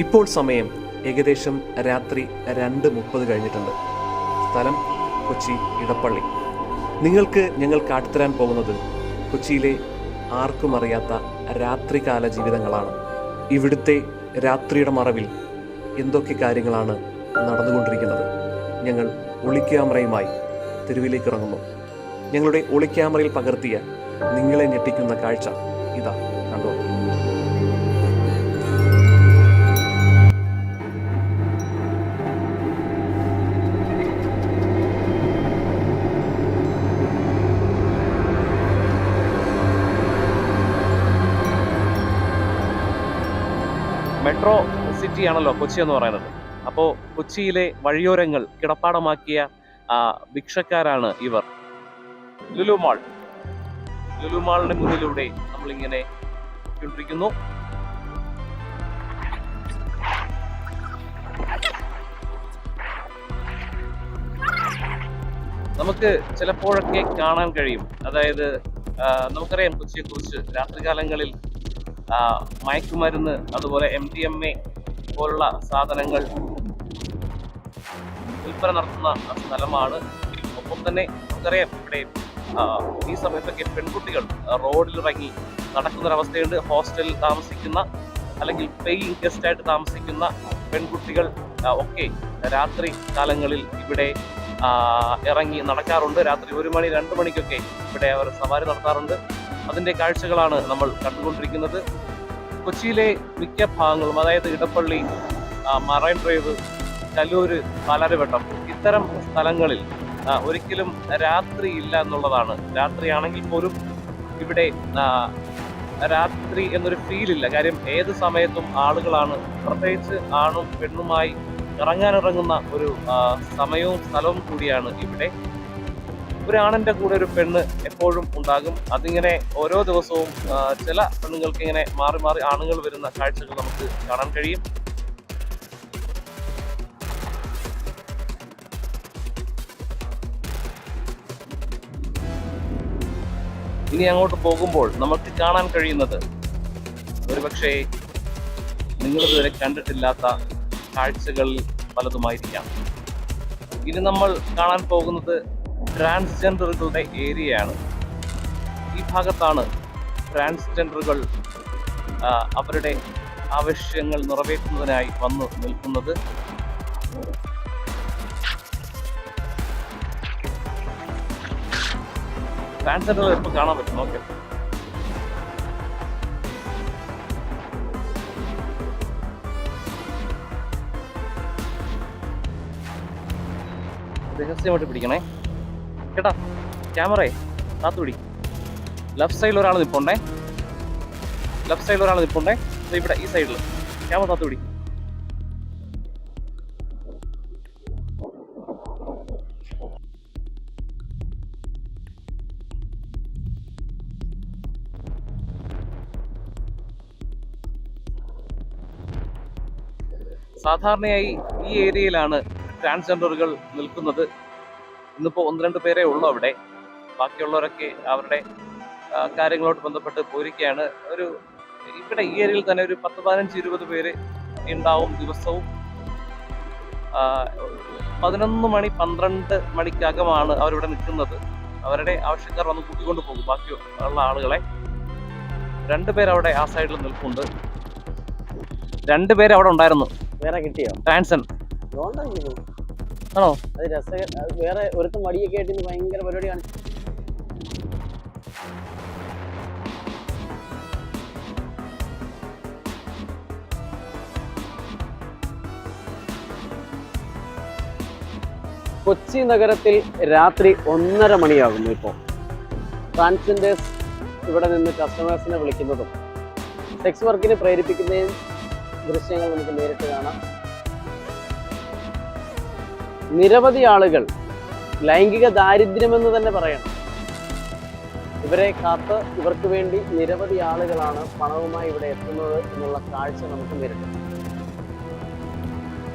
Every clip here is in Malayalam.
ഇപ്പോൾ സമയം ഏകദേശം രാത്രി രണ്ട് മുപ്പത് കഴിഞ്ഞിട്ടുണ്ട്. സ്ഥലം കൊച്ചി ഇടപ്പള്ളി. നിങ്ങൾക്ക് ഞങ്ങൾ കാട്ടിത്തരാൻ പോകുന്നത് കൊച്ചിയിലെ ആർക്കും അറിയാത്ത രാത്രികാല ജീവിതങ്ങളാണ്. ഇവിടുത്തെ രാത്രിയുടെ മറവിൽ എന്തൊക്കെ കാര്യങ്ങളാണ് നടന്നുകൊണ്ടിരിക്കുന്നത്? ഞങ്ങൾ ഒളിക്യാമറയുമായി തെരുവിലേക്ക് ഇറങ്ങുന്നു. ഞങ്ങളുടെ ഒളിക്യാമറയിൽ പകർത്തിയ നിങ്ങളെ ഞെട്ടിക്കുന്ന കാഴ്ച ഇതാ. മെട്രോ സിറ്റിയാണല്ലോ കൊച്ചി എന്ന് പറയുന്നത്. അപ്പോൾ കൊച്ചിയിലെ വഴിയോരങ്ങൾ കിടപ്പാടമാക്കിയ ഭിക്ഷക്കാരാണ് ഇവർ. ലുലു മാൾ. മുന്നിലൂടെ നമ്മളിങ്ങനെ കൊണ്ടിരിക്കുന്നു നമുക്ക് ചിലപ്പോഴൊക്കെ കാണാൻ കഴിയും. അതായത് നമുക്കറിയാം കൊച്ചിയെ കുറിച്ച് രാത്രികാലങ്ങളിൽ മയക്കുമരുന്ന് അതുപോലെ എം ഡി എം എ പോലുള്ള സാധനങ്ങൾ വിൽപ്പന നടത്തുന്ന സ്ഥലമാണ്. ഒപ്പം തന്നെ നമുക്കറിയാം ഇവിടെ ഈ സമയത്തൊക്കെ പെൺകുട്ടികൾ റോഡിലിറങ്ങി നടക്കുന്നൊരവസ്ഥയുണ്ട്. ഹോസ്റ്റലിൽ താമസിക്കുന്ന അല്ലെങ്കിൽ പേയിങ് ഗസ്റ്റ് ആയിട്ട് താമസിക്കുന്ന പെൺകുട്ടികൾ ഒക്കെ രാത്രി കാലങ്ങളിൽ ഇവിടെ ഇറങ്ങി നടക്കാറുണ്ട്. രാത്രി ഒരു മണി രണ്ട് മണിക്കൊക്കെ ഇവിടെ അവർ സവാരി നടത്താറുണ്ട്. അതിന്റെ കാഴ്ചകളാണ് നമ്മൾ കണ്ടുകൊണ്ടിരിക്കുന്നത്. കൊച്ചിയിലെ മിക്ക ഭാഗങ്ങളും അതായത് ഇടപ്പള്ളി മറൈൻ ഡ്രൈവ് കലൂര് പാലാരിവട്ടം ഇത്തരം സ്ഥലങ്ങളിൽ ഒരിക്കലും രാത്രി ഇല്ല എന്നുള്ളതാണ്. രാത്രിയാണെങ്കിൽ പോലും ഇവിടെ രാത്രി എന്നൊരു ഫീൽ ഇല്ല. കാര്യം ഏത് സമയത്തും ആളുകളാണ് പ്രത്യേകിച്ച് ആണും പെണ്ണുമായി ഇറങ്ങാനിറങ്ങുന്ന ഒരു സമയവും സ്ഥലവും കൂടിയാണ് ഇവിടെ. ഒരാണിന്റെ കൂടെ ഒരു പെണ്ണ് എപ്പോഴും ഉണ്ടാകും. അതിങ്ങനെ ഓരോ ദിവസവും ചില പെണ്ണുങ്ങൾക്ക് ഇങ്ങനെ മാറി മാറി ആണുങ്ങൾ വരുന്ന കാഴ്ചകൾ നമുക്ക് കാണാൻ കഴിയും. ഇനി അങ്ങോട്ട് പോകുമ്പോൾ നമുക്ക് കാണാൻ കഴിയുന്നത് ഒരുപക്ഷെ നിങ്ങളിതുവരെ കണ്ടിട്ടില്ലാത്ത കാഴ്ചകളിൽ പലതുമായിരിക്കാം. ഇനി നമ്മൾ കാണാൻ പോകുന്നത് ട്രാൻസ്ജെൻഡറുകളുടെ ഏരിയയാണ്. ഈ ഭാഗത്താണ് ട്രാൻസ്ജെൻഡറുകൾ അവരുടെ ആവശ്യങ്ങൾ നിറവേറ്റുന്നതിനായി വന്നു നിൽക്കുന്നത്. ട്രാൻസ്ജെൻഡറുകൾ ഇപ്പോൾ കാണാൻ പറ്റും. ഓക്കെ. രഹസ്യമായിട്ട് പിടിക്കണേ. കേട്ടാ ക്യാമറയെ താത്തുപിടി ലെഫ്റ്റ് സൈഡിൽ ഒരാൾ നിൽപ്പുണ്ടേ ലെഫ്റ്റ് സൈഡിൽ ഒരാൾ നിൽപ്പുണ്ടേ ഇവിടെ ഈ സൈഡിൽ ക്യാമറ താത്തുപിടി സാധാരണയായി ഈ ഏരിയയിലാണ് ട്രാൻസ്ജെൻഡറുകൾ നിൽക്കുന്നത്. ഇന്നിപ്പോൾ ഒന്ന് രണ്ട് പേരേ ഉള്ളൂ അവിടെ. ബാക്കിയുള്ളവരൊക്കെ അവരുടെ കാര്യങ്ങളോട് ബന്ധപ്പെട്ട് പോയിരിക്കുകയാണ്. ഒരു ഇവിടെ ഈ ഏരിയയിൽ തന്നെ ഒരു പത്ത് പതിനഞ്ച് ഇരുപത് പേര് ഉണ്ടാവും ദിവസവും. പതിനൊന്ന് മണി പന്ത്രണ്ട് മണിക്കകമാണ് അവരിവിടെ നിൽക്കുന്നത്. അവരുടെ ആവശ്യക്കാർ വന്ന് കൂട്ടിക്കൊണ്ട് പോകും ബാക്കി ഉള്ള ആളുകളെ. രണ്ടുപേരവിടെ ആ സൈഡിൽ നിൽപ്പുണ്ട്. രണ്ടുപേര് അവിടെ ഉണ്ടായിരുന്നു. വേറെ കിട്ടിയോ? അതുകൊണ്ടാണ് ആണോ? അത് രസ വേറെ ഒരുത്ത മടിയൊക്കെ ആയിട്ട് ഭയങ്കര പരിപാടിയാണ്. കൊച്ചി നഗരത്തിൽ രാത്രി ഒന്നര മണിയാകുന്നു ഇപ്പോൾ ട്രാൻസ്ജെൻഡേഴ്സ് ഇവിടെ നിന്ന് കസ്റ്റമേഴ്സിനെ വിളിക്കുന്നതും. സെക്സ് വർക്കിനെ പ്രേരിപ്പിക്കുന്നതും ദൃശ്യങ്ങൾ നമുക്ക് നേരിട്ട് കാണാം. നിരവധി ആളുകൾ ലൈംഗിക ദാരിദ്ര്യമെന്ന് തന്നെ പറയണം. ഇവരെ കാത്ത് ഇവർക്ക് വേണ്ടി നിരവധി ആളുകളാണ് പണവുമായി ഇവിടെ എത്തുന്നത് എന്നുള്ള കാഴ്ച നമുക്ക് നേരിട്ട്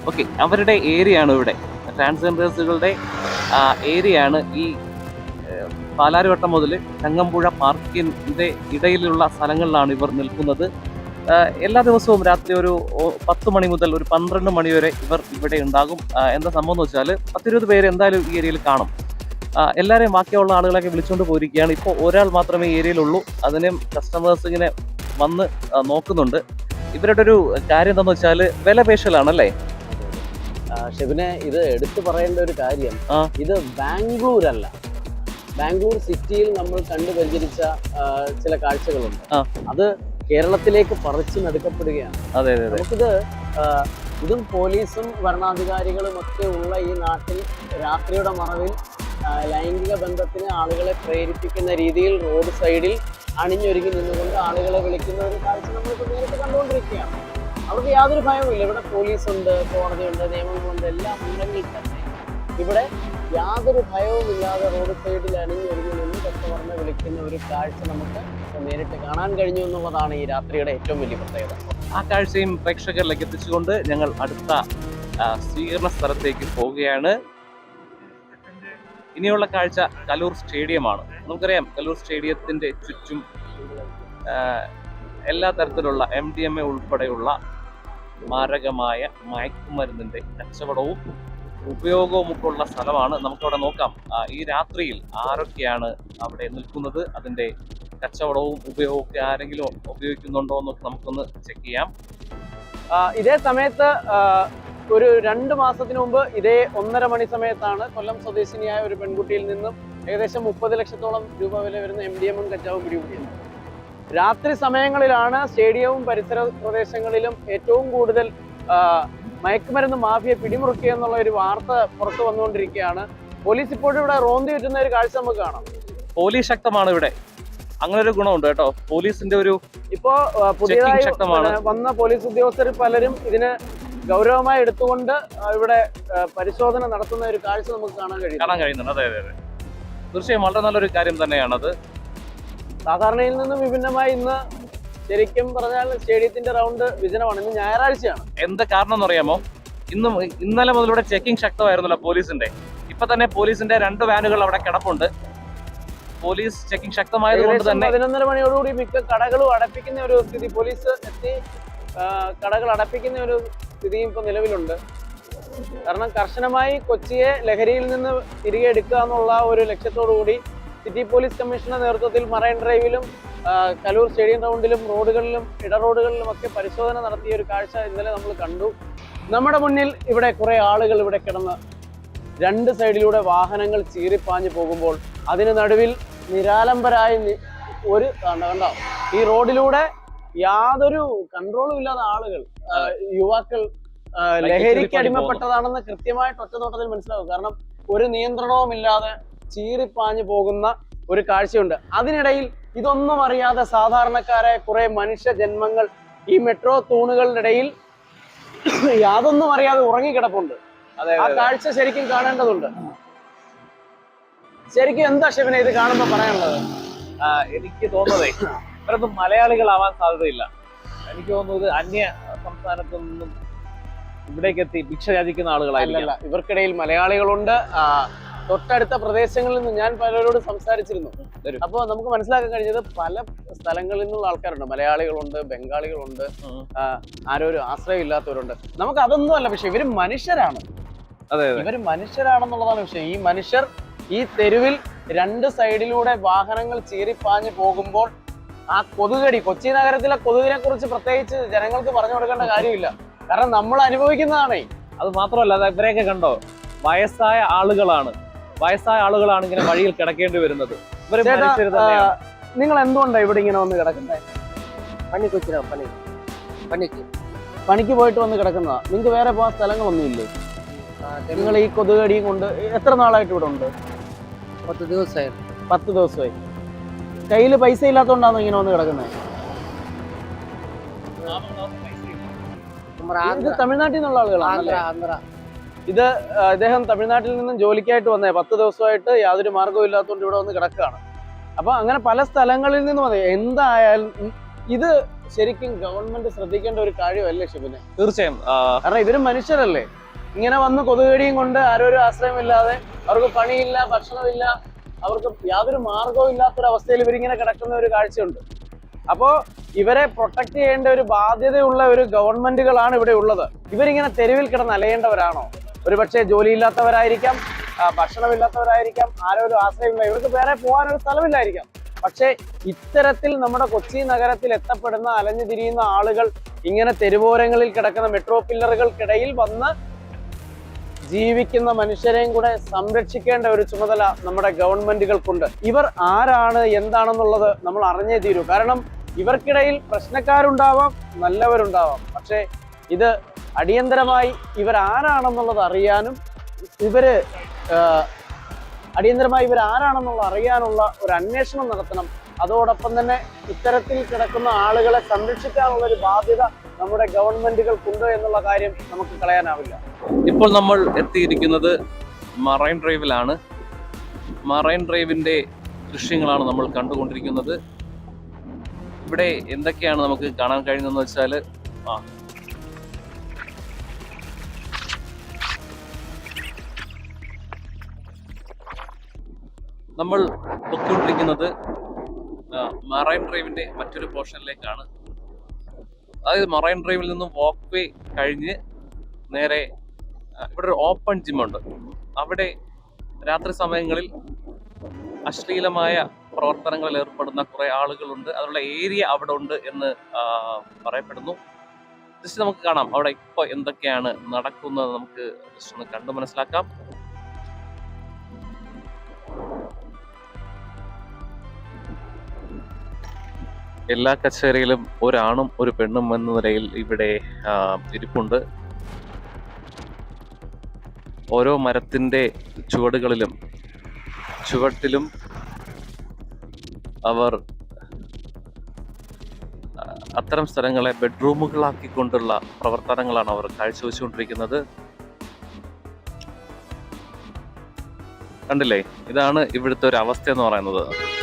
ഓക്കെ അവരുടെ ഏരിയ ആണ് ഇവിടെ. ട്രാൻസ്ജെൻഡേഴ്സുകളുടെ ഏരിയ ആണ് ഈ പാലാരിവട്ടം മുതൽ ചങ്ങമ്പുഴ പാർക്കിന്റെ ഇടയിലുള്ള സ്ഥലങ്ങളിലാണ് ഇവർ നിൽക്കുന്നത്. എല്ലാ ദിവസവും രാത്രി ഒരു പത്ത് മണി മുതൽ ഒരു പന്ത്രണ്ട് മണി വരെ ഇവർ ഇവിടെ ഉണ്ടാകും. എന്താ സംഭവം എന്ന് വെച്ചാൽ പത്തിരുപത് പേര് എന്തായാലും ഈ ഏരിയയിൽ കാണും. എല്ലാവരെയും ബാക്കിയുള്ള ആളുകളൊക്കെ വിളിച്ചുകൊണ്ട് പോയിരിക്കുകയാണ്. ഇപ്പോൾ ഒരാൾ മാത്രമേ ഈ ഏരിയയിലുള്ളൂ. അതിനെയും കസ്റ്റമേഴ്സ് ഇങ്ങനെ വന്ന് നോക്കുന്നുണ്ട്. ഇവരുടെ ഒരു കാര്യം എന്താന്ന് വെച്ചാൽ വില പേശലാണല്ലേ? ആ, ഷെബിനെ ഇത് എടുത്തു പറയേണ്ട ഒരു കാര്യം. ഇത് ബാംഗ്ലൂർ അല്ല ബാംഗ്ലൂർ സിറ്റിയിൽ നമ്മൾ കണ്ടു പരിചരിച്ച ചില കാഴ്ചകളുണ്ട്. അത് കേരളത്തിലേക്ക് പറിച്ചു നടുക്കപ്പെടുകയാണ്. അതെ അതെ അതെ. നമുക്കിത് ഇതും പോലീസും ഭരണാധികാരികളും ഒക്കെ ഉള്ള ഈ നാട്ടിൽ രാത്രിയുടെ മറവിൽ ലൈംഗിക ബന്ധത്തിന് ആളുകളെ പ്രേരിപ്പിക്കുന്ന രീതിയിൽ റോഡ് സൈഡിൽ അണിഞ്ഞൊരുങ്ങി നിന്നുകൊണ്ട് ആളുകളെ വിളിക്കുന്ന ഒരു കാഴ്ച നമ്മളിപ്പോൾ നേരിട്ട് കണ്ടുകൊണ്ടിരിക്കുകയാണ്. അവർക്ക് യാതൊരു ഭയവുമില്ല. ഇവിടെ പോലീസുണ്ട് കോടതിയുണ്ട് നിയമങ്ങളുണ്ട് എല്ലാം ഉണ്ടെങ്കിൽ തന്നെ ഇവിടെ യാതൊരു ഭയവുമില്ലാതെ റോഡ് സൈഡിൽ അണിഞ്ഞൊരുങ്ങി കസ്റ്റമറിനെ വിളിക്കുന്ന ഒരു കാഴ്ച നമുക്ക് നേരിട്ട് കാണാൻ കഴിഞ്ഞു എന്നുള്ളതാണ് ഈ രാത്രിയുടെ ഏറ്റവും വലിയ പ്രത്യേകത. ആ കാഴ്ചയും പ്രേക്ഷകരിലേക്ക് എത്തിച്ചുകൊണ്ട് ഞങ്ങൾ അടുത്ത സ്വീകരണ സ്ഥലത്തേക്ക് പോവുകയാണ്. ഇനിയുള്ള കാഴ്ച കലൂർ സ്റ്റേഡിയമാണ്. നമുക്കറിയാം കലൂർ സ്റ്റേഡിയത്തിന്റെ ചുറ്റും എല്ലാ തരത്തിലുള്ള എം ഡി എം എ ഉൾപ്പെടെയുള്ള മാരകമായ മയക്കുമരുന്നിന്റെ കച്ചവടവും ഉപയോഗവും ഒക്കെ ഉള്ള സ്ഥലമാണ്. നമുക്കവിടെ നോക്കാം. ഈ രാത്രിയിൽ ആരൊക്കെയാണ് അവിടെ നിൽക്കുന്നത്? അതിന്റെ കച്ചവടവും ഉപയോഗമൊക്കെ ആരെങ്കിലും ഉപയോഗിക്കുന്നുണ്ടോ എന്നൊക്കെ നമുക്കൊന്ന് ചെക്ക് ചെയ്യാം. ഇതേ സമയത്ത് ഒരു രണ്ട് മാസത്തിന് മുമ്പ് ഇതേ ഒന്നര മണി സമയത്താണ് കൊല്ലം സ്വദേശിനിയായ ഒരു പെൺകുട്ടിയിൽ നിന്നും ഏകദേശം മുപ്പത് ലക്ഷത്തോളം രൂപ വില വരുന്ന എം ഡി എമ്മും കച്ചാവും പിടികൂടിയത്. രാത്രി സമയങ്ങളിലാണ് സ്റ്റേഡിയവും പരിസര പ്രദേശങ്ങളിലും ഏറ്റവും കൂടുതൽ മയക്കുമരുന്ന് മാഫിയ പിടിമുറുക്കുക എന്നുള്ള ഒരു വാർത്ത പുറത്തു വന്നുകൊണ്ടിരിക്കുകയാണ്. പോലീസ് ഇപ്പോഴും ഇവിടെ റോന്തി വിറ്റുന്ന ഒരു കാഴ്ച നമുക്ക് കാണാം. പോലീസ് ശക്തമാണ് ഇവിടെ. അങ്ങനെ ഒരു ഗുണമുണ്ട് കേട്ടോ. പോലീസിന്റെ ഒരു ഇപ്പോ പുതിയതായി വന്ന പോലീസ് ഉദ്യോഗസ്ഥർ പലരും ഇതിന് ഗൗരവമായി എടുത്തുകൊണ്ട് ഇവിടെ പരിശോധന നടത്തുന്ന ഒരു കാഴ്ച നമുക്ക് കാണാൻ കഴിയും. കാണാൻ കഴിയുന്നുണ്ട്. അതെ അതെ അതെ. തീർച്ചയായും വളരെ നല്ലൊരു കാര്യം തന്നെയാണത്. സാധാരണയിൽ നിന്നും വിഭിന്നമായി ഇന്ന് ശരിക്കും പറഞ്ഞാൽ സ്റ്റേഡിയത്തിന്റെ റൗണ്ട് വിജനമാണ്. ഇന്ന് ഞായറാഴ്ചയാണ്. എന്ത് കാരണം എന്നറിയാമോ? ഇന്നും ഇന്നലെ മുതൽ ഇവിടെ ചെക്കിംഗ് ശക്തമായിരുന്നല്ലോ പോലീസിന്റെ. ഇപ്പൊ തന്നെ പോലീസിന്റെ രണ്ട് വാനുകൾ അവിടെ കിടപ്പുണ്ട്. പോലീസ് ചെക്കിംഗ് ശക്തമായതുകൊണ്ട് തന്നെ പതിനൊന്നര മണിയോടുകൂടി മിക്ക കടകളും അടപ്പിക്കുന്ന ഒരു സ്ഥിതി. പോലീസ് എത്തി കടകൾ അടപ്പിക്കുന്ന ഒരു സ്ഥിതിയും ഇപ്പൊ നിലവിലുണ്ട്. കാരണം കർശനമായി കൊച്ചിയെ ലഹരിയിൽ നിന്ന് തിരികെ എടുക്കുക എന്നുള്ള ഒരു ലക്ഷ്യത്തോടു കൂടി സിറ്റി പോലീസ് കമ്മീഷന്റെ നേതൃത്വത്തിൽ മറൈൻ ഡ്രൈവിലും കലൂർ സ്റ്റേഡിയം ഗ്രൗണ്ടിലും റോഡുകളിലും ഇടറോഡുകളിലും ഒക്കെ പരിശോധന നടത്തിയ ഒരു കാഴ്ച ഇന്നലെ നമ്മൾ കണ്ടു. നമ്മുടെ മുന്നിൽ ഇവിടെ കുറേ ആളുകൾ ഇവിടെ കിടന്ന് രണ്ട് സൈഡിലൂടെ വാഹനങ്ങൾ ചീറിപ്പാഞ്ഞു പോകുമ്പോൾ അതിന് നടുവിൽ നിരാലംബരായി ഒരു കണ്ട കണ്ടോ? ഈ റോഡിലൂടെ യാതൊരു കൺട്രോളും ഇല്ലാത്ത ആളുകൾ യുവാക്കൾ ലഹരിക്ക് അടിമപ്പെട്ടതാണെന്ന് കൃത്യമായിട്ട് ഒറ്റ നോട്ടത്തിൽ മനസ്സിലാവും. കാരണം ഒരു നിയന്ത്രണവും ഇല്ലാതെ ചീറിപ്പാഞ്ഞു പോകുന്ന ഒരു കാഴ്ചയുണ്ട്. അതിനിടയിൽ ഇതൊന്നും അറിയാതെ സാധാരണക്കാരായ കുറെ മനുഷ്യ ജന്മങ്ങൾ ഈ മെട്രോ തൂണുകളുടെ ഇടയിൽ യാതൊന്നും അറിയാതെ ഉറങ്ങിക്കിടപ്പുണ്ട്. അതെ ആ കാഴ്ച ശരിക്കും കാണേണ്ടതുണ്ട്. ശരിക്കും എന്താ ശിവനെ ഇത് കാണുമ്പോ പറയാനുള്ളത്? എനിക്ക് തോന്നുന്നതേ ഇവരൊന്നും മലയാളികളാവാൻ സാധ്യതയില്ല. എനിക്ക് തോന്നുന്നത് അന്യ സംസ്ഥാനത്തു നിന്നും ഇവിടേക്ക് എത്തി ഭിക്ഷ യാചിക്കുന്ന ആളുകളായിരിക്കും. ഇവർക്കിടയിൽ മലയാളികളുണ്ട്. തൊട്ടടുത്ത പ്രദേശങ്ങളിൽ നിന്ന് ഞാൻ പലരോട് സംസാരിച്ചിരുന്നു. അപ്പൊ അപ്പോൾ നമുക്ക് മനസ്സിലാക്കാൻ കഴിഞ്ഞത് പല സ്ഥലങ്ങളിൽ നിന്നുള്ള ആൾക്കാരുണ്ട്. മലയാളികളുണ്ട് ബംഗാളികളുണ്ട് ആരോരും ആശ്രയം ഇല്ലാത്തവരുണ്ട് നമുക്ക് അതൊന്നും അല്ല പക്ഷെ ഇവർ മനുഷ്യരാണ്. ഇവർ മനുഷ്യരാണെന്നുള്ളതാണ് വിഷയം ഈ മനുഷ്യർ ഈ തെരുവിൽ രണ്ട് സൈഡിലൂടെ വാഹനങ്ങൾ ചീറിപ്പാഞ്ഞു പോകുമ്പോൾ ആ കൊതുകടി കൊച്ചി നഗരത്തിലെ കൊതുകിനെ കുറിച്ച് പ്രത്യേകിച്ച് ജനങ്ങൾക്ക് പറഞ്ഞു കൊടുക്കേണ്ട കാര്യമില്ല. കാരണം നമ്മൾ അനുഭവിക്കുന്നതാണേ. അത് മാത്രമല്ല അത് ഇവരെയൊക്കെ കണ്ടോ? വയസ്സായ ആളുകളാണ്. വയസ്സായ ആളുകളാണ് ഇങ്ങനെ വഴിയിൽ കിടക്കേണ്ടി വരുന്നത്. ഇവർ ചേട്ടാ, മനുഷ്യർ തന്നെയാണ്. നിങ്ങൾ എന്തുകൊണ്ടാണ് ഇവിടെ ഇങ്ങനെ വന്ന് കിടക്കുന്നത് പണിക്ക് വെച്ചിരാ പണി. പണിക്ക്. പണിക്ക് പോയിട്ട് വന്ന് കിടക്കുന്നതാ. നിങ്ങൾക്ക് വേറെ പോകാൻ സ്ഥലങ്ങളൊന്നുമില്ലേ നിങ്ങൾ ഈ കൊതുകടിയും കൊണ്ട് എത്ര നാളായിട്ട് ഇവിടെ ഉണ്ട്? പത്ത് ദിവസമായി പത്ത് ദിവസമായി. കയ്യിൽ പൈസ ഇല്ലാത്തതുകൊണ്ടാണോ ഇങ്ങനെ വന്ന് കിടക്കുന്നത് ഇത് തമിഴ്നാട്ടിൽ നിന്നുള്ള ആളുകളാണ് ആന്ധ്ര ആന്ധ്ര. ആ, അദ്ദേഹം തമിഴ്നാട്ടിൽ നിന്നും ജോലിക്കായിട്ട് വന്നേ. പത്ത് ദിവസമായിട്ട് യാതൊരു മാർഗവും ഇല്ലാത്തതുകൊണ്ട് ഇവിടെ വന്ന് കിടക്കുകയാണ്. അപ്പൊ അങ്ങനെ പല സ്ഥലങ്ങളിൽ നിന്നും വന്നേ. എന്തായാലും ഇത് ശരിക്കും ഗവൺമെന്റ് ശ്രദ്ധിക്കേണ്ട ഒരു കാര്യമല്ലേ ഷിബിനെ തീർച്ചയായും. കാരണം ഇവരും മനുഷ്യരല്ലേ. ഇങ്ങനെ വന്ന് കൊതുകടിയും കൊണ്ട് ആരോരും ആശ്രയമില്ലാതെ അവർക്ക് പണിയില്ല ഭക്ഷണമില്ല അവർക്ക് യാതൊരു മാർഗവും ഇല്ലാത്തൊരവസ്ഥയിൽ ഇവരിങ്ങനെ കിടക്കുന്ന ഒരു കാഴ്ചയുണ്ട്. അപ്പോ ഇവരെ പ്രൊട്ടക്ട് ചെയ്യേണ്ട ഒരു ബാധ്യതയുള്ള ഒരു ഗവൺമെന്റുകളാണ് ഇവിടെ ഉള്ളത്. ഇവരിങ്ങനെ തെരുവിൽ കിടന്ന് അലയേണ്ടവരാണോ? ഒരുപക്ഷെ ജോലിയില്ലാത്തവരായിരിക്കാം ഭക്ഷണമില്ലാത്തവരായിരിക്കാം ആരോ ഒരു ആശ്രയമില്ല ഇവർക്ക് വേറെ പോകാനൊരു സ്ഥലമില്ലായിരിക്കാം. പക്ഷേ ഇത്തരത്തിൽ നമ്മുടെ കൊച്ചി നഗരത്തിൽ എത്തപ്പെടുന്ന അലഞ്ഞു തിരിയുന്ന ആളുകൾ ഇങ്ങനെ തെരുവോരങ്ങളിൽ കിടക്കുന്ന മെട്രോ പില്ലറുകൾക്കിടയിൽ വന്ന് ജീവിക്കുന്ന മനുഷ്യരെയും കൂടെ സംരക്ഷിക്കേണ്ട ഒരു ചുമതല നമ്മുടെ ഗവൺമെന്റുകൾക്കുണ്ട്. ഇവർ ആരാണ് എന്താണെന്നുള്ളത് നമ്മൾ അറിഞ്ഞേ തീരൂ. കാരണം ഇവർക്കിടയിൽ പ്രശ്നക്കാരുണ്ടാവാം നല്ലവരുണ്ടാവാം. പക്ഷേ ഇത് അടിയന്തരമായി ഇവർ ആരാണെന്നുള്ളത് അറിയാനും ഇവർ അടിയന്തരമായി ഇവർ ആരാണെന്നുള്ളത് അറിയാനുള്ള ഒരു അന്വേഷണം നടത്തണം. അതോടൊപ്പം തന്നെ ഇത്തരത്തിൽ കിടക്കുന്ന ആളുകളെ സംരക്ഷിക്കാനുള്ള ഒരു ബാധ്യത നമ്മുടെ ഗവൺമെന്റുകൾക്കുണ്ടോ എന്നുള്ള കാര്യം നമുക്ക് കളയാനാവില്ല. ഇപ്പോൾ നമ്മൾ എത്തിയിരിക്കുന്നത് മറൈൻ ഡ്രൈവിലാണ്. മറൈൻ ഡ്രൈവിന്റെ ദൃശ്യങ്ങളാണ് നമ്മൾ കണ്ടുകൊണ്ടിരിക്കുന്നത്. ഇവിടെ എന്തൊക്കെയാണ് നമുക്ക് കാണാൻ കഴിയുന്നതെന്ന് വെച്ചാൽ ആ നമ്മൾ പൊയ്ക്കൊണ്ടിരിക്കുന്നത് മറൈൻ ഡ്രൈവിന്റെ മറ്റൊരു പോർഷനിലേക്കാണ്. അതായത് മറൈൻ ഡ്രൈവിൽ നിന്നും വാക്ക് വേ കഴിഞ്ഞ് നേരെ ഇവിടെ ഒരു ഓപ്പൺ ജിമ്മുണ്ട് അവിടെ രാത്രി സമയങ്ങളിൽ അശ്ലീലമായ പ്രവർത്തനങ്ങളിൽ ഏർപ്പെടുന്ന കുറെ ആളുകളുണ്ട്. അതിനുള്ള ഏരിയ അവിടെ ഉണ്ട് എന്ന് പറയപ്പെടുന്നു. ജസ്റ്റ് നമുക്ക് കാണാം അവിടെ ഇപ്പൊ എന്തൊക്കെയാണ് നടക്കുന്നത് നമുക്ക് ജസ്റ്റ് ഒന്ന് കണ്ടു മനസ്സിലാക്കാം. എല്ലാ കച്ചേരിയിലും ഒരാണും ഒരു പെണ്ണും എന്ന നിലയിൽ ഇവിടെ ഇരിപ്പുണ്ട്. ഓരോ മരത്തിന്റെ ചുവടുകളിലും ചുവട്ടിലും അവർ അത്തരം സ്ഥലങ്ങളെ ബെഡ്റൂമുകളാക്കിക്കൊണ്ടുള്ള പ്രവർത്തനങ്ങളാണ് അവർ കാഴ്ചവെച്ചുകൊണ്ടിരിക്കുന്നത്. കണ്ടില്ലേ? ഇതാണ് ഇവിടുത്തെ ഒരു അവസ്ഥ എന്ന് പറയുന്നത്.